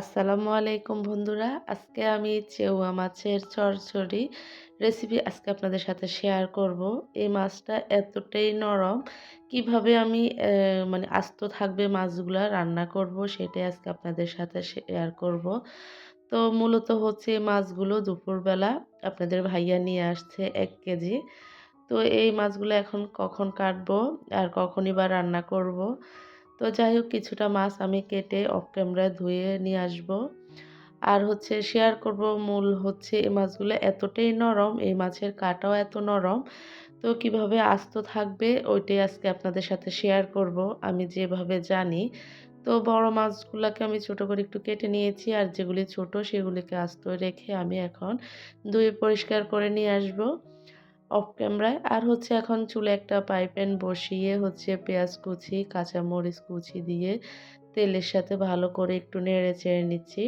আসসালামু আলাইকুম বন্ধুরা। আজকে আমি চেউয়া মাছের চরচড়ি রেসিপি আজকে আপনাদের সাথে শেয়ার করব। এই মাছটা এতটাই নরম, কীভাবে আমি মানে আস্ত থাকবে মাছগুলো রান্না করব সেটাই আজকে আপনাদের সাথে শেয়ার করব। তো মূলত হচ্ছে মাছগুলো দুপুরবেলা আপনাদের ভাইয়া নিয়ে আসছে এক কেজি। তো এই মাছগুলো এখন কখন কাটবো আর কখনই বা রান্না করব? তো যাই হোক, কিছুটা মাছ আমি কেটে অফ ক্যামেরায় ধুয়ে নিয়ে আসব। আর হচ্ছে শেয়ার করব মূল হচ্ছে এই মাছগুলো এতটাই নরম, এই মাছের কাটাও এত নরম। তো কীভাবে আস্ত থাকবে ওইটাই আজকে আপনাদের সাথে শেয়ার করব, আমি যেভাবে জানি। তো বড় মাছগুলোকে আমি ছোট করে একটু কেটে নিয়েছি, আর যেগুলি ছোট সেগুলিকে আস্ত রেখে আমি এখন ধুয়ে পরিষ্কার করে নিয়ে আসব। অফ ক্যামেরায় আর হচ্ছে এখন চুলে একটা পাইপ পাইপ্যান বসিয়ে হচ্ছে পেঁয়াজ কুচি, কাঁচামরিচ কুচি দিয়ে তেলের সাথে ভালো করে একটু নেড়ে চেড়ে নিচ্ছি।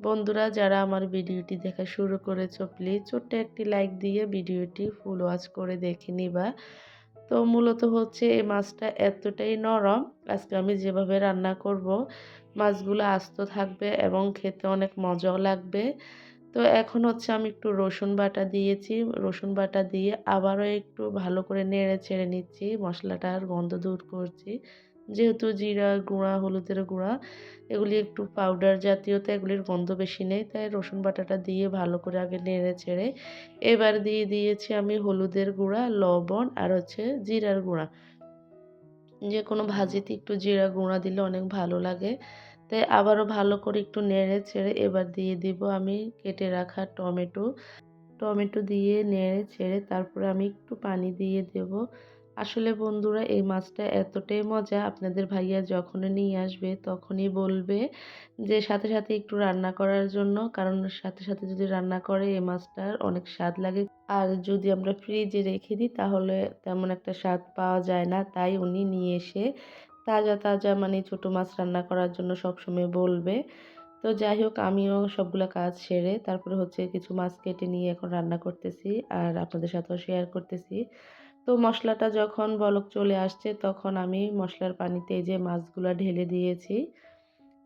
বন্ধুরা, যারা আমার ভিডিওটি দেখা শুরু করেছ প্লিজ ছোট্ট একটি লাইক দিয়ে ভিডিওটি ফুল ওয়াচ করে দেখে নিবা। তো মূলত হচ্ছে এই মাছটা এতটাই নরম, আজকে আমি যেভাবে রান্না করব, মাছগুলো আস্ত থাকবে এবং খেতে অনেক মজাও লাগবে। তো এখন হচ্ছে আমি একটু রসুন বাটা দিয়েছি। রসুন বাটা দিয়ে আবারও একটু ভালো করে নেড়ে ছেড়ে নিচ্ছি মশলাটার গন্ধ দূর করছি। যেহেতু জিরা, গুঁড়া, হলুদের গুঁড়া, এগুলি একটু পাউডার জাতীয় তো এগুলির গন্ধ বেশি নেই, তাই রসুন বাটাটা দিয়ে ভালো করে আগে নেড়ে ছেড়ে এবার দিয়ে দিয়েছি আমি হলুদের গুঁড়া, লবণ আর হচ্ছে জিরার গুঁড়া। যে কোনো ভাজিতে একটু জিরা গুঁড়া দিলে অনেক ভালো লাগে। তাই আবারও ভালো করে একটু নেড়ে ছেড়ে এবার দিয়ে দিব আমি কেটে রাখা টমেটো। টমেটো দিয়ে নেড়ে ছেড়ে তারপরে আমি একটু পানি দিয়ে দেব। আসলে বন্ধুরা, এই মাছটা এতটাই মজা আপনাদের ভাইয়া যখনই নিয়ে আসবে তখনই বলবে যে, সাথে সাথে একটু রান্না করার জন্য। কারণ সাথে সাথে যদি রান্না করে, এই মাছটার অনেক স্বাদ লাগে। আর যদি আমরা ফ্রিজে রেখে দিই, তাহলে তেমন একটা স্বাদ পাওয়া যায় না। তাই উনি নিয়ে এসে তাজা তাজা মানে ছোটো মাছ রান্না করার জন্য সবসময় বলবে। তো যাই হোক, আমিও সবগুলো কাজ সেরে তারপরে হচ্ছে কিছু মাছ কেটে নিয়ে এখন রান্না করতেছি আর আপনাদের সাথেও শেয়ার করতেছি। তো মশলাটা যখন বলক চলে আসছে তখন আমি মশলার পানিতে এই যে মাছগুলো ঢেলে দিয়েছি।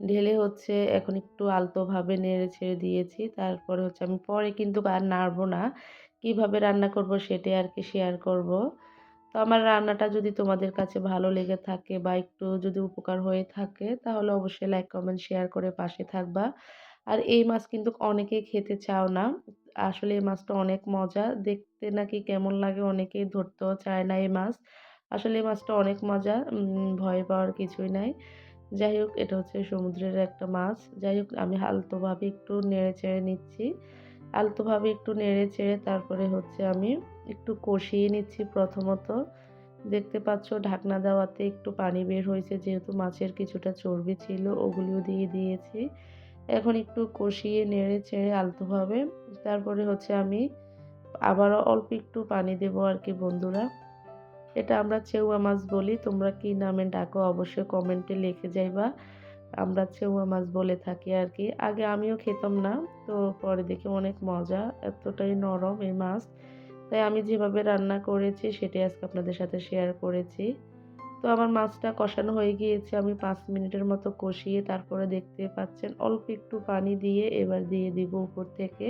ঢেলে হচ্ছে এখন একটু আলতোভাবে নেড়ে ছেড়ে দিয়েছি। তারপরে হচ্ছে আমি পরে কিন্তু আর নাড়বো না। কীভাবে রান্না করব সেটাই আর কি শেয়ার করব। তো আমার রান্নাটা যদি তোমাদের কাছে ভালো লেগে থাকে বা একটু যদি উপকার হয়ে থাকে তাহলে অবশ্যই লাইক কমেন্ট শেয়ার করে পাশে থাকবা। আর এই মাছ কিন্তু অনেকেই খেতে চাও না। আসলে এই মাছটা অনেক মজা। দেখতে নাকি কেমন লাগে অনেকেই ধরতেও চায় না এই মাছ। আসলে এই মাছটা অনেক মজা ভয় পাওয়ার কিছুই নাই। যাই হোক, এটা হচ্ছে সমুদ্রের একটা মাছ। যাই হোক, আমি হালতোভাবে একটু নেড়ে চেড়ে নিচ্ছি। আলতোভাবে একটু নেড়ে চেড়ে তারপরে হচ্ছে আমি একটু কষিয়ে নিচ্ছি প্রথমত। দেখতে পাচ্ছ, ঢাকনা দেওয়াতে একটু পানি বের হয়েছে, যেহেতু মাছের কিছুটা চর্বি ছিল, ওগুলিও দিয়ে দিয়েছি। এখন একটু কষিয়ে, নেড়ে চেড়ে আলতোভাবে তারপরে হচ্ছে আমি আবারও অল্প একটু পানি দেব আর কি বন্ধুরা। এটা আমরা চেউয়া মাছ বলি, তোমরা কি নামে ডাকো অবশ্যই কমেন্টে লিখে যাইবা। আমরা চেউয়া মাছ বলে থাকি আর কি। আগে আমিও খেতাম না, তো পরে দেখি অনেক মজা, এতটাই নরম এই মাছ। তাই আমি যেভাবে রান্না করেছি, সেটাই আজকে আপনাদের সাথে শেয়ার করেছি। তো আমার মাছটা কষানো হয়ে গিয়েছে। আমি পাঁচ মিনিটের মতো কষিয়ে তারপরে দেখতে পাচ্ছেন অল্প একটু পানি দিয়ে এবার দিয়ে দিব উপর থেকে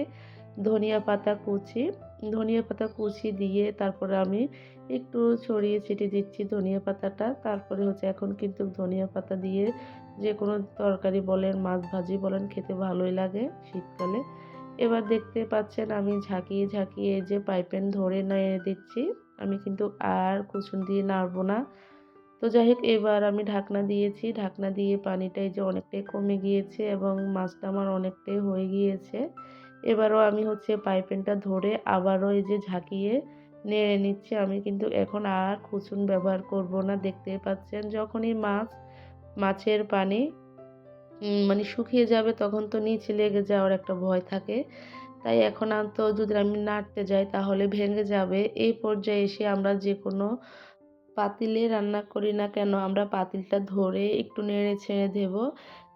ধনিয়া পাতা কুচি। ধনিয়া পাতা কুচি দিয়ে তারপরে আমি একটু ছড়িয়ে ছিটিয়ে দিচ্ছি ধনিয়া পাতাটা। তারপরে হচ্ছে এখন কিন্তু ধনিয়া পাতা দিয়ে যে কোনো তরকারি বলেন, মাছ ভাজি বলেন, খেতে ভালোই লাগে শীতকালে। এবার দেখতে পাচ্ছেন আমি ঝাঁকিয়ে ঝাঁকিয়ে যে পাইপেন ধরে নিয়ে দিচ্ছি। আমি কিন্তু আর কুচুন দিয়ে নাড়বো না। তো যাই হোক এবার আমি ঢাকনা দিয়েছি। ঢাকনা দিয়ে পানিটাই যে অনেকটাই কমে গিয়েছে এবং মাছটা আমার অনেকটাই হয়ে গিয়েছে। এবারও আমি হচ্ছে পাইপেনটা ধরে আবারও এই যে ঝাঁকিয়ে নেড়ে নিচ্ছি। আমি কিন্তু এখন আর খুচুন ব্যবহার করব না। দেখতে পাচ্ছেন, যখনই মাছ, মাছের পানি মানে শুকিয়ে যাবে তখন তো নিচে লেগে যাওয়ার একটা ভয় থাকে। তাই এখন আর তো যদি আমি নাড়তে যাই তাহলে ভেঙে যাবে। এই পর্যায়ে এসে আমরা যে কোনো পাতিলে রান্না করি না কেন? আমরা পাতিলটা ধরে একটু নেড়ে ছেড়ে দেব।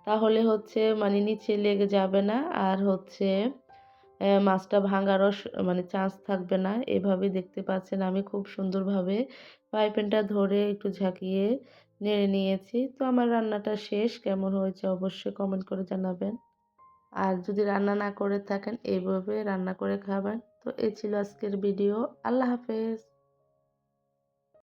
তাহলে হচ্ছে মানে নিচে লেগে যাবে না। আর হচ্ছে মাছটা ভাঙারও মানে চান্স থাকবে না। এভাবে দেখতে পাচ্ছেন আমি খুব সুন্দরভাবে পাইপেনটা ধরে একটু ঝাঁকিয়ে নেড়ে নিয়েছি। তো আমার রান্নাটা শেষ। কেমন হয়েছে অবশ্যই কমেন্ট করে জানাবেন। আর যদি রান্না না করে থাকেন এইভাবে রান্না করে খাবেন। তো এই ছিল আজকের ভিডিও আল্লাহ হাফেজ।